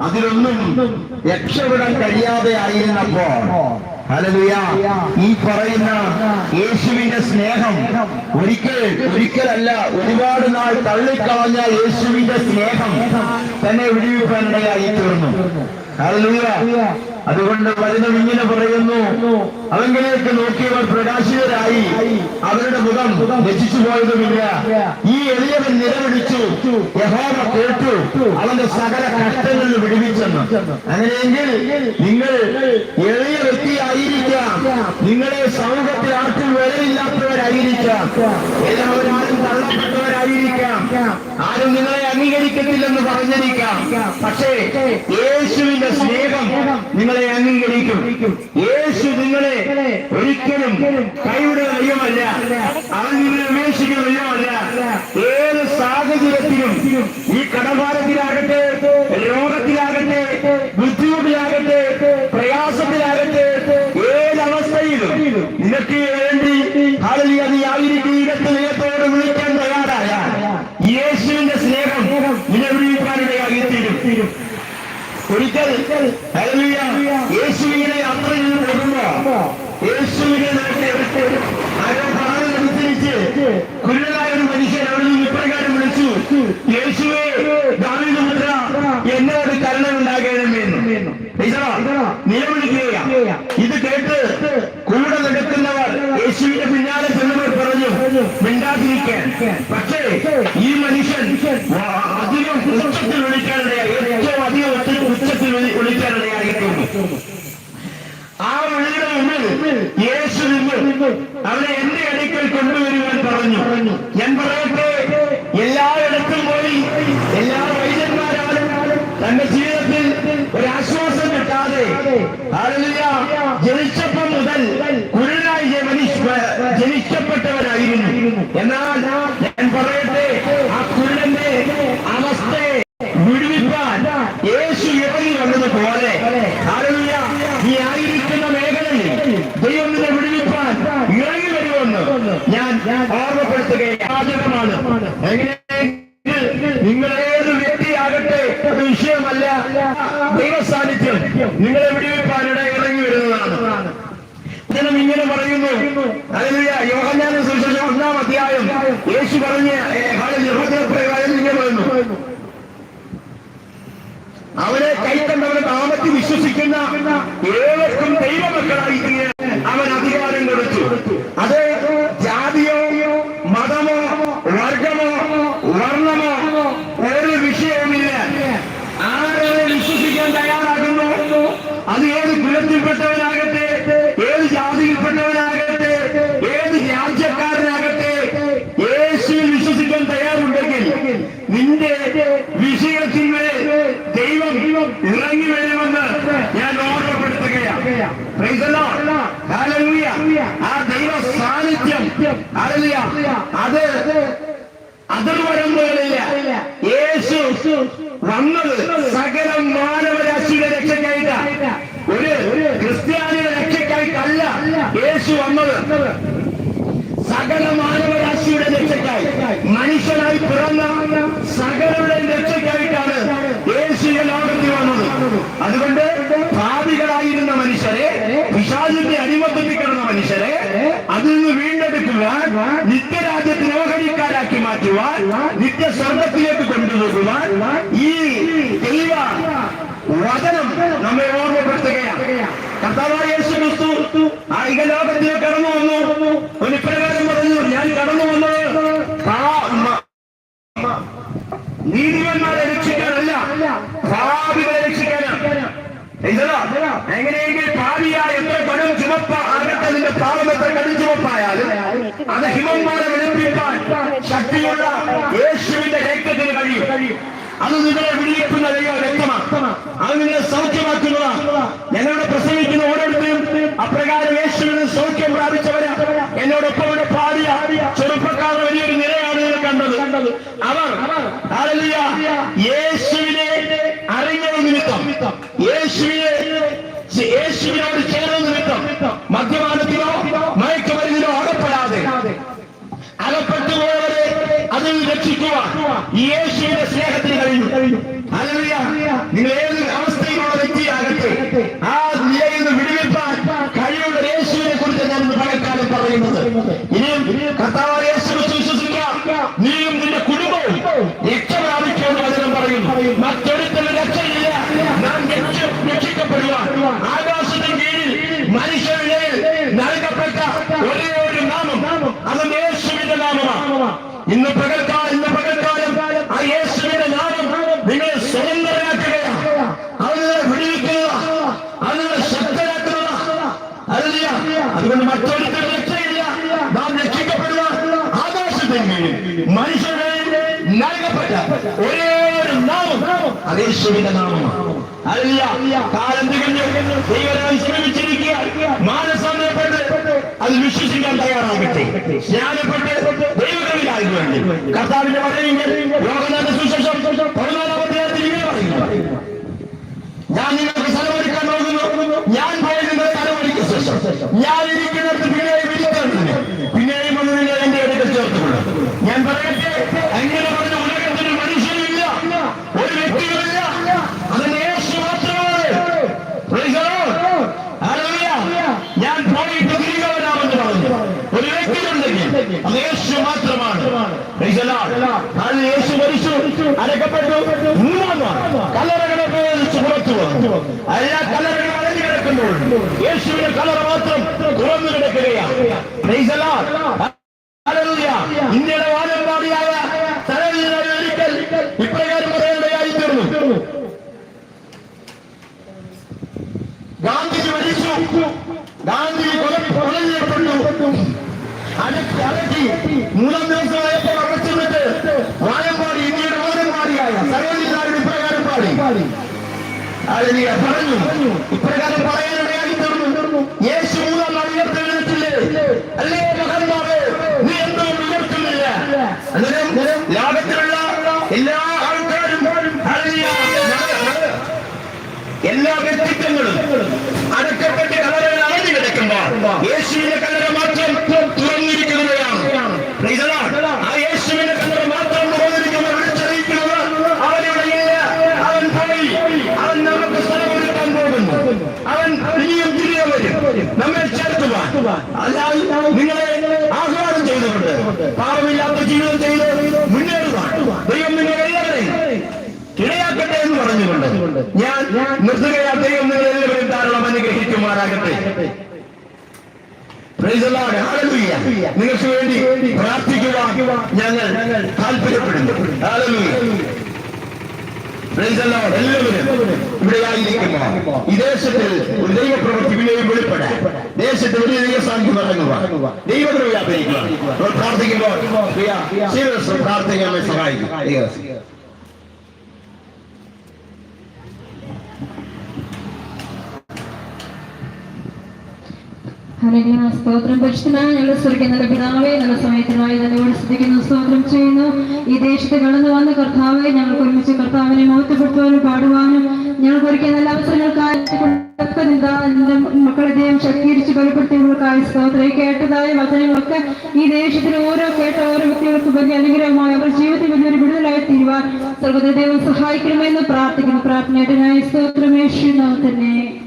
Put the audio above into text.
അതിലൊന്നും രക്ഷപ്പെടാൻ കഴിയാതെ ആയിരുന്നപ്പോ ഈ പറയുന്ന യേശുവിന്റെ സ്നേഹം ഒരിക്കൽ ഒരിക്കലല്ല ഒരുപാട് നാൾ തള്ളിക്കളഞ്ഞ യേശുവിന്റെ സ്നേഹം തന്നെ വിടിവിപ്പാനിടയായി തീർന്നു. അതുകൊണ്ട് വചനം ഇങ്ങനെ പറയുന്നു. അവങ്കിലേക്ക് നോക്കിയവർ പ്രകാശിതരായി. അവരുടെ മുഖം രചിച്ചു പോയതുമില്ല. ഈ എളിയവൻ നിലവിളിച്ചു. യഹോവ കേട്ടു. അവന്റെ സകല കഷ്ടങ്ങളിൽ വിടുവിച്ചെന്ന്. അങ്ങനെയെങ്കിൽ നിങ്ങൾ എളിയ വ്യക്തിയായിരിക്കാം. നിങ്ങളെ ആർക്കും വിലയില്ലാത്തവരായിരിക്കാം എല്ലാവരും തള്ളപ്പെട്ടവരായിരിക്കാം. ആരും നിങ്ങളെ അംഗീകരിക്കത്തില്ലെന്ന് പറഞ്ഞിരിക്കാം. പക്ഷേ യേശുവിന്റെ സ്നേഹം നിങ്ങളെ അംഗീകരിക്കും. യേശു നിങ്ങളെ ഒരിക്കലും കൈവിടുക ദൈവമല്ല അവൻ നിങ്ങളെ ഉപേക്ഷിക്കുന്ന ഏത് സാഹചര്യത്തിലും ഈ കടഭാരത്തിലാകട്ടെ യേശുവിനെ യാത്രയിൽ പോകുമ്പോ യേശുവിനെ പറഞ്ഞനുസരിച്ച് കുരുടനായ ഒരു മനുഷ്യൻ ഇപ്രകാരം വിളിച്ചു യേശുവേ ദാവീദ് പുത്ര എന്നോട് കരുണയുണ്ടാകണമെന്ന് നിലവിളിക്കുകയാ ഇത് കേട്ട് കൂടെ നടക്കുന്നവർ യേശുവിന്റെ പിന്നാലെ ചെന്നവർ പറഞ്ഞു മിണ്ടാതിരിക്കാൻ. പക്ഷേ ഈ മനുഷ്യൻ എന്നാൽ ഞാൻ പറയട്ടെ ആ കുരുടന്റെ അവസ്ഥ വിടുവിപ്പാൻ യേശു ഇറങ്ങി വന്നത് പോലെ. ഈ ആയിരിക്കുന്ന മേഖലയിൽ ദൈവം വിടുവിപ്പാൻ ഇറങ്ങി വരുമെന്ന് ഞാൻ ഓർമ്മപ്പെടുത്തുകയാണ്. എങ്ങനെയെങ്കിൽ നിങ്ങൾ വ്യക്തിയാകട്ടെ വിഷയമല്ല. ദൈവസാന്നിധ്യം നിങ്ങളെ വിടുവിപ്പാനിടെ ഇറങ്ങി വരുന്നതാണ് ജനം ഇങ്ങനെ പറയുന്നു. യോഹന്നാന്റെ സുവിശേഷം ഒന്നാം അധ്യായം. യേശു പറഞ്ഞ ഇങ്ങനെ പറയുന്നു. അവരെ കൈക്കണ്ടവരെ നാമത്തിൽ വിശ്വസിക്കുന്ന ഏവർക്കും ദൈവമക്കളായി തീരാൻ അവൻ അധികാരം കൊടുത്തു അത് ജാതിയോ മതമോ വർഗമോ വർണമോ ഒരു വിഷയവുമില്ല ആരെ വിശ്വസിക്കാൻ തയ്യാറാകുന്നു അത് ഏത് കുലത്തിൽപ്പെട്ടവനാകട്ടെ ഏത് ജാതിയിൽപ്പെട്ടവനാകട്ടെ ഏത് രാജ്യക്കാരനാകട്ടെ യേശുവിൽ വിശ്വസിക്കാൻ തയ്യാറുണ്ടെങ്കിൽ നിന്റെ വിഷയത്തിന്മേൽ ദൈവം ഇറങ്ങി വരുമെന്ന് ഞാൻ ഓർമ്മപ്പെടുത്തുകയാണ് Praise the Lord. Hallelujah. ആ ദൈവ സാന്നിധ്യം Hallelujah. അത് യേശു വന്നത് സകല മാനവരാശിയുടെ രക്ഷയ്ക്കായിട്ട. ഒരു ക്രിസ്ത്യാനിയുടെ രക്ഷയ്ക്കായിട്ടല്ല യേശു വന്നത്. സകല മാനവരാശിയുടെ രക്ഷയ്ക്കായി. മനുഷ്യനായി പിറന്ന സകലരുടെ രക്ഷയ്ക്കായിട്ടാണ് യേശു ലോകത്തിൽ വന്നത്. അതുകൊണ്ട് പാപികളായിരുന്ന മനുഷ്യരെ പിശാചിന്റെ അടിമത്തിപ്പിക്കുന്ന മനുഷ്യരെ അതിൽ നിന്ന് വീണ്ടെടുക്കുവാൻ നിത്യരാജ്യത്തിന് ഓഹരിക്കാരാക്കി മാറ്റുവാൻ നിത്യസ്വർഗത്തിലേക്ക് കൊണ്ടുപോകുവാൻ ഈ ദൈവ വചനം നമ്മെ ഓർമ്മപ്പെടുത്തുകയാണ്. കർത്താവായ യേശു ക്രിസ്തു ആയിക ലോകത്തിൽ കടന്നു വന്നു. ഒരു പ്രകാരം പറഞ്ഞു ഞാൻ കടന്നു വന്നത് നീതിമന്മാരെ രക്ഷിക്കാനല്ല പാപികളെ എങ്ങനെയെങ്കിൽ പാവിയായ എത്ര പണം ചുമപ്പ? ആകട്ടെ നിന്റെ പാവം എത്ര കടും ചുമപ്പായാലും അത് ഹിമന്മാരെ വിളിപ്പിക്കാൻ ശക്തിയുള്ള യേശുവിന്റെ രക്തത്തിന് കഴിയും. അത് നിങ്ങളെ വിളിയിക്കുന്ന ദൈവ രക്തമാണ് അത് നിങ്ങളെ സൗഖ്യമാക്കുന്നതാണ് ഞങ്ങളുടെ പ്രസംഗിക്കുന്ന ഓരോരുത്തരും അപ്രകാരം യേശുവിന് സൗഖ്യം പ്രാപിച്ചവരാ. എന്നോടൊപ്പം ഇവിടെ പാടിയ ചെറുപ്പക്കാരുടെ വലിയൊരു നിരയാണ് നിങ്ങൾ കണ്ടത്. അവർ നിമിത്തം യേശുവിനെ യേശുവിനോട് ചേർന്ന് നിമിത്തം മദ്യപാനത്തിലോ മയക്കുമരുന്നിലോ അകപ്പെടാതെ. അകപ്പെട്ടു പോയവരെ അതിൽ രക്ഷിക്കുക യേശുവിന്റെ സ്നേഹത്തിന് ഹല്ലേലൂയ. നിങ്ങൾ ഏത് അവസ്ഥയിലുള്ള വ്യക്തിയാകട്ടെ ആ നിലയിൽ നിന്ന് വിടുവിപ്പാൻ കഴിവുള്ള യേശുവിനെ കുറിച്ച് ഞാൻ ഇന്ന് പകൽക്കാലം പറയുന്നത് ഇനിയും കർത്താവ് യേശു ക്രിസ്തു വിശ്വസിക്കാം നീയും നിന്റെ കുടുംബവും രക്ഷ പ്രാപിക്കുമെന്ന് വചനം പറയുന്നു മറ്റൊരുത്തരും രക്ഷയില്ല നാം രക്ഷ രക്ഷിക്കപ്പെടുവാൻ ആകാശത്തിന് കീഴിൽ മനുഷ്യരുടെ നൽകപ്പെട്ട ഒരേ ഒരു നാമം. അത് യേശുവിന്റെ നാമമാണ്. ഇന്ന് പകൽക്കാലം ഇന്ന് പകൽക്കാലം ആ യേശുവിന്റെ നാമം നിങ്ങളെ സ്വതന്ത്രരാക്കുകയാണ്. അതിനെ വിടുവിക്കുക. അത് നിങ്ങളെ ശക്തരാക്കുക. അതല്ല അതുകൊണ്ട് മറ്റൊരു രക്ഷയില്ല. നാം രക്ഷിക്കപ്പെടുക ആകാശത്തിന് കീഴിൽ. മനുഷ്യരുടെ നൽകപ്പെട്ട ഒരേ നാമം. നാമമാണ്. അല്ല കാലം തികഞ്ഞു ദൈവരായി ശ്രമിച്ചിരിക്കുക മാനസാന്തരപ്പെട്ട് അത് വിശ്വസിക്കാൻ തയ്യാറാകട്ടെ. സ്നാനപ്പെട്ട് ദൈവകവിലായി വേണ്ടി. കർത്താവിന്റെ പറയുന്നത് ലോകനാഥ സുശേഷം ഞാൻ നിങ്ങൾക്ക് സ്ഥലമൊരുക്കാൻ നോക്കുന്നു. ഞാൻ നിങ്ങളെ സ്ഥലമൊരുക്കിയ ശേഷം. ഞാൻ ഇരിക്കുന്നിടത്ത് പിന്നെയും വിളിക്കുന്നു പിന്നെയും വന്ന് നിങ്ങൾ എന്റെ ഇടയ്ക്ക് ചേർത്തുകൊള്ളു ഞാൻ പറയട്ടെ അങ്ങനെ പറഞ്ഞ ഉലകത്തിന് മനുഷ്യനില്ല ഒരു വ്യക്തികളില്ല അതിന് യേശു മാത്രമാണ് Praise the Lord. Hallelujah. ഞാൻ പോയിട്ട് തിരികെ വരാമെന്ന് പറഞ്ഞു ഒരു വ്യക്തിയുണ്ടെങ്കിൽ അത് യേശു മാത്രമാണ്. അത് യേശു മരിച്ചു അടക്കപ്പെട്ടു മൂന്നാം കല്ലറകളെ പ്രവേശിച്ച് പുറത്തു വന്നു. എല്ലാ കല്ലറകളും അടഞ്ഞു കിടക്കുമ്പോൾ യേശുവിന്റെ കല്ലറ മാത്രം തുറന്നു കിടക്കുകയാണ്. ഇന്ത്യയുടെ വാനമ്പാടിയായ ഒരിക്കൽ ഇപ്രകാരം പറയേണ്ടതായി തീർന്നു. ഗാന്ധിജി മരിച്ചു. ഗാന്ധിജി കൊല കൊല ചെയ്യപ്പെട്ടു പറഞ്ഞു. ഇപ്രകാരം യേശു അല്ലേ എല്ലാ ആൾക്കാരും എല്ലാ വ്യക്തിത്വങ്ങളും അടക്കപ്പെട്ട് കലറകൾ അറിഞ്ഞു കിടക്കുമ്പോൾ യേശുവിന്റെ കലറ ഞാൻ നിർത്തുകയാ ദൈവം നിങ്ങൾ എല്ലാവരും ധാരാളം അനുഗ്രഹിക്കുമാറാകട്ടെ. നിങ്ങൾക്ക് വേണ്ടി പ്രാർത്ഥിക്കുവാൻ ഞങ്ങൾ താല്പര്യപ്പെടുന്നു. എല്ലാവരും ഇവിടെ ആയിരിക്കുമോ? ഈ ദേശത്തിൽ ഒരു ദൈവപ്രവൃത്തി പിന്നെയും വെളിപ്പെടാൻ. ദേശത്ത് വലിയ ദൈവസാന്നിധ്യം ഇറങ്ങുക ദൈവത്തിന് വ്യാപരിക്കുക പ്രാർത്ഥിക്കുമ്പോൾ പ്രാർത്ഥിക്കാൻ സഹായിക്കും. സ്തോത്രം. പരിശുദ്ധനായ ഞങ്ങൾ നല്ല പിതാവേ നല്ല സമയത്തിനായി നല്ലവണ്ണം സ്തുതിക്കുന്നു സ്തോത്രം ചെയ്യുന്നു. ഈ ദേശത്ത് കടന്നു വന്ന കർത്താവെ ഞങ്ങൾക്ക് ഒരുമിച്ച് കർത്താവിനെ മഹത്വപ്പെടുത്തുവാനും പാടുവാനും ഞങ്ങൾക്ക് ഒരുക്കിയ നല്ല അവസരങ്ങൾക്കായി മക്കളെ ദൈവം ശക്തീകരിച്ച് ബലപ്പെടുത്തിയവർക്കായി സ്തോത്രം. കേട്ടതായ വചനങ്ങളൊക്കെ ഈ ദേശത്തിന് ഓരോ കേട്ട ഓരോ വ്യക്തികൾക്ക് വലിയ അനുഗ്രഹമായി അവർ ജീവിതത്തിൽ വലിയൊരു വിടുതലായി തീരുവാൻ സർവത ദൈവം സഹായിക്കണമെന്ന് പ്രാർത്ഥിക്കുന്നു. പ്രാർത്ഥനയായിട്ട് ഞാൻ സ്തോത്രമേഷു തന്നെ.